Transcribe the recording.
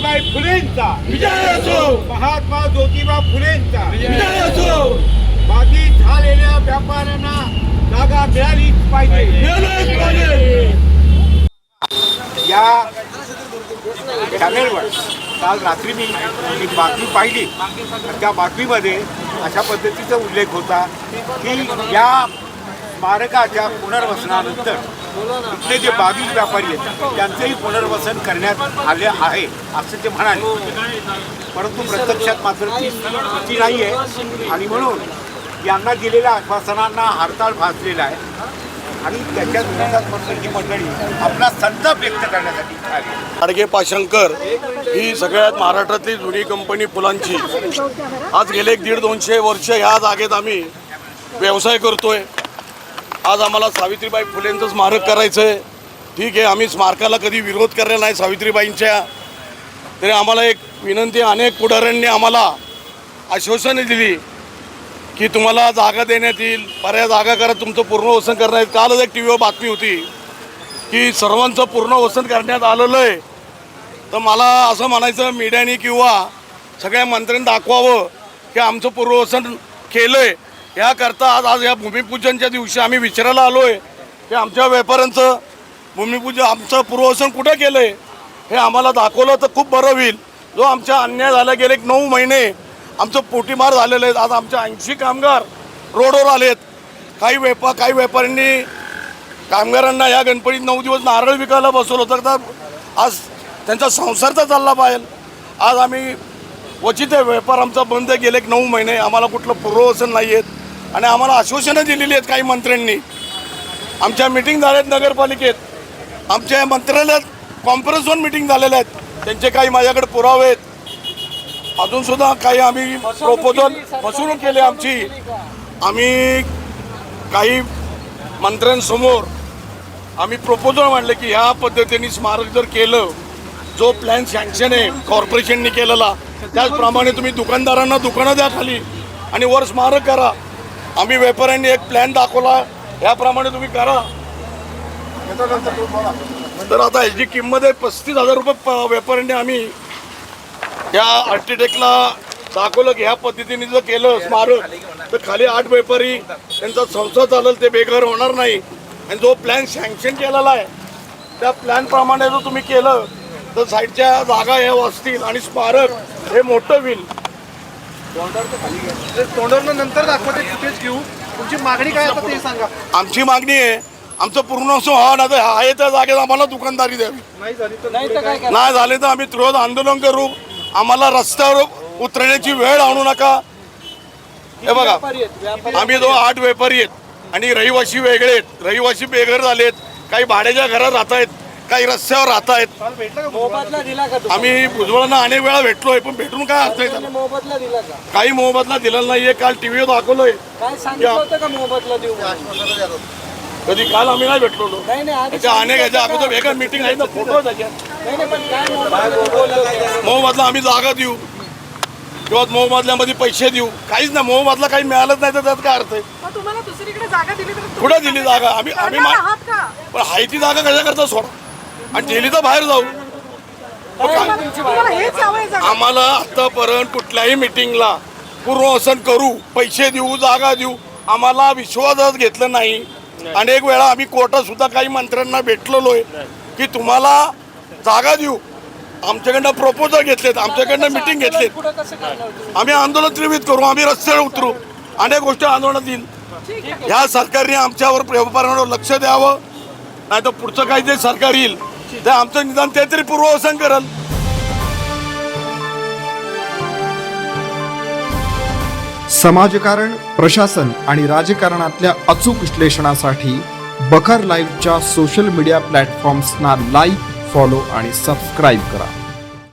सावित्रीबाई फुलेंचा. विजय असो महात्मा ज्योतिबा फुलेंचा. विजय असो बाधित झालेल्या व्यापाऱ्यांना जागा मिळालीच पाहिजे. या चॅनेलवर काल रात्री मी एक बातमी पाहिली. त्या बातमीमध्ये अशा पद्धतीचा उल्लेख होता की या स्मारकाच्या पुनर्वसनानंतर इथले जे बावीस व्यापारी आहेत त्यांचंही पुनर्वसन करण्यात आले आहे असं ते म्हणाले. परंतु प्रत्यक्षात मात्र ती नाही आहे आणि म्हणून यांना दिलेल्या आश्वासनांना हरताळ भासलेला आहे. आणि त्याच्या विरोधात मात्र ही मंडळी आपला संताप व्यक्त करण्यासाठी इथे आली. पाशंकर ही सगळ्यात महाराष्ट्रातली जुनी कंपनी फुलांची. आज गेले एक दीड दोनशे वर्ष ह्या जागेत आम्ही व्यवसाय करतोय. आज आम्हाला सावित्रीबाई फुलेंचं स्मारक करायचं आहे ठीक आहे आम्ही स्मारकाला कधी विरोध करलेला नाही सावित्रीबाईंच्या. तरी आम्हाला एक विनंती अनेक पुढाऱ्यांनी आम्हाला आश्वासने दिली की तुम्हाला जागा देण्यात येईल. बऱ्या जागा करा तुमचं पूर्ण वसन करण्यात येईल. कालच एक टी व्हीवर बातमी होती की सर्वांचं पूर्ण वसन करण्यात आलेलं आहे. तर मला असं म्हणायचं मीडियाने किंवा सगळ्या मंत्र्यांनी दाखवावं की आमचं पूर्ववसन केलं आहे याकरता आज आज या भूमिपूजनच्या दिवशी आम्ही विचारायला आलो आहे की आमच्या व्यापाऱ्यांचं भूमिपूजन आमचं पूर्वसन कुठं केलं आहे हे आम्हाला दाखवलं तर खूप बरं होईल. जो आमच्या अन्याय झाला गेले एक नऊ महिने आमचं पोटीमार झालेलं आहे. आज आमच्या ऐंशी कामगार रोडवर आलेत. काही व्यापा काही व्यापाऱ्यांनी कामगारांना या गणपतीत नऊ दिवस नारळ विकायला बसवलं होतं. तर आज त्यांचा संसार तर चालला पाहिजे. आज आम्ही क्वचित व्यापार आमचा बंद गेले एक नऊ महिने आम्हाला कुठलं पूर्ववसन नाही आहेत आणि आम्हाला आश्वासनं दिलेली आहेत काही मंत्र्यांनी. आमच्या मिटिंग झाल्यात नगरपालिकेत. आमच्या मंत्रालयात कॉन्फरन्सवर मिटिंग झालेल्या आहेत. त्यांचे काही माझ्याकडे पुरावे आहेत. अजूनसुद्धा काही आम्ही प्रपोजल फसवणूक केली आमची. आम्ही काही मंत्र्यांसमोर आम्ही प्रपोजल मांडले की ह्या पद्धतीने स्मारक जर केलं जो प्लॅन सँक्शन आहे कॉर्पोरेशनने केलेला त्याचप्रमाणे तुम्ही दुकानदारांना दुकानं द्या खाली आणि वर स्मारक करा. आम्ही व्यापाऱ्यांनी एक प्लॅन दाखवला. याप्रमाणे तुम्ही करा. तर आता ह्याची किंमत आहे पस्तीस हजार रुपये प- व्यापाऱ्यांनी आम्ही या आर्किटेक्टला दाखवलं की ह्या पद्धतीने जर केलं स्मारक तर खाली आठ व्यापारी त्यांचा संसार चालेल ते बेघर होणार नाही. आणि जो प्लॅन सँक्शन केलेला आहे त्या प्लॅनप्रमाणे जर तुम्ही केलं तर साईडच्या जागा हे वाचतील आणि स्मारक हे मोठं होईल. तोंडावर नंतर दाखवते फुटेज घेऊ. तुमची मागणी काय आता ते सांगा. आमची मागणी आहे. आमचं पूर्ण असं ना तर आहे त्या जागेत आम्हाला दुकानदारी द्यावी. नाही झाली तर नाही झाले तर आम्ही तुरंत आंदोलन करू. आम्हाला रस्त्यावर उतरण्याची वेळ आणू नका. हे बघा. आम्ही जो आठ व्यापारी आहेत. आणि रहिवासी वेगळे आहेत. रहिवासी बेघर झालेत. काही भाड्याच्या घरात राहत आहेत काही रस्त्यावर राहत आहेत. काल भेटला का मोबदला दिला का तू आम्ही भुजबळांना अनेक वेळा भेटलोय पण भेटून काय अर्थ आहे? मोबदला दिला का? काही मोबदला दिलेला नाहीये. काल टीव्हीवर दाखवलोय. काय सांगितलं होतं का मोबदला देऊ म्हणून? कधी काल आम्ही नाही भेटलो नाही नाही आधी त्याच्या अनेक ह्याच्या अगोदर वेगळ्या मिटिंग आहे ना फोटो मोबदला आम्ही जागा देऊ. किंवा मोबदल्यामध्ये पैसे देऊ. काहीच नाही. मोबदला काही मिळालंच नाही तर त्यात काय अर्थ आहे? मग तुम्हाला दुसरीकडे जागा दिली तर तुम्ही कुठं दिली जागा? आम्ही आम्ही पण हाय ती जागा कशा करता सोडा? आणि दिली तर बाहेर जाऊ. तुम्हाला हेच हवंय जागा आम्हाला आतापर्यंत कुठल्याही मिटिंगला पूर्ववसन करू पैसे देऊ जागा देऊ आम्हाला विश्वासात घेतलं नाही. अनेक वेळा आम्ही कोर्टात सुद्धा काही मंत्र्यांना भेटलेलो आहे की तुम्हाला जागा देऊ. आमच्याकडनं प्रपोजल घेतलेत आमच्याकडनं मिटिंग घेतलेत? आम्ही आंदोलन त्रिवित करू आम्ही रस्त्यावर उतरू अनेक गोष्टी आंदोलनात येईल. ह्या सरकारने आमच्यावर व्यापाऱ्यांवर लक्ष द्यावं. नाही तर पुढचं काही जे सरकार येईल तर आमचं निदान ते तरी पूर्ववसन करल. समाजकारण प्रशासन आणि राजकारणातल्या अचूक विश्लेषणासाठी बखर लाईव्हच्या सोशल मीडिया प्लॅटफॉर्म्सना लाईक फॉलो आणि सबस्क्राईब करा.